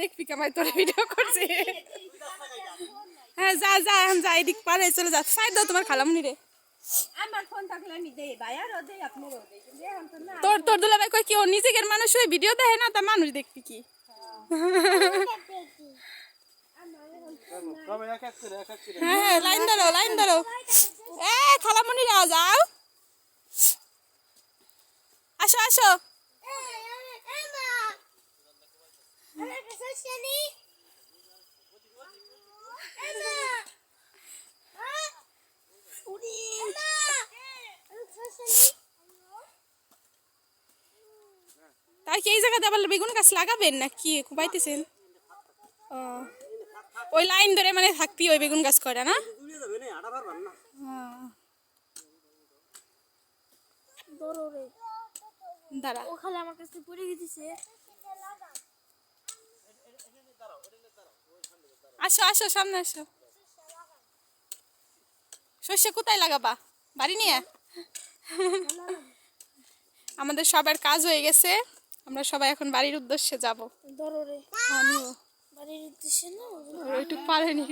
দেখবি কামাই তোর ভিডিও করছি হ্যাঁ যা যা এখন যা এদিক পারে চলে যা সাইড দাও তোমার খালামুনি রে আমার ফোন থাকলে আমি দেই ভাইয়ারও দেই আপনারও দেই কিন্তু এখন তো তোর তোর দুলা ভাই কই কি ও নিজেকের মানুষ হয়ে ভিডিও দেখে না তা মানুষ দেখবি কি তবে এক এক করে এক এক করে হ্যাঁ হ্যাঁ লাইন ধরো লাইন ধরো এ খালামুনি রা যাও আসো আসো তার কি এই জায়গাতে আবার বেগুন গাছ লাগাবেন না কি কুবাইতেছেন? ও। ওই লাইন ধরে মানে থাকবি ওই বেগুন গাছ করা না? দাঁড়া। ওখানে আমার কাছে পড়ে গেছে। আসো আসো সামনে আসো। শস্য কোথায় লাগাবা? বাড়ি নিয়ে? আমাদের সবার কাজ হয়ে গেছে। আমরা সবাই এখন বাড়ির উদ্দেশ্যে যাব। আমিও। বাড়ির উদ্দেশ্যে না ওইটুক পারেনি।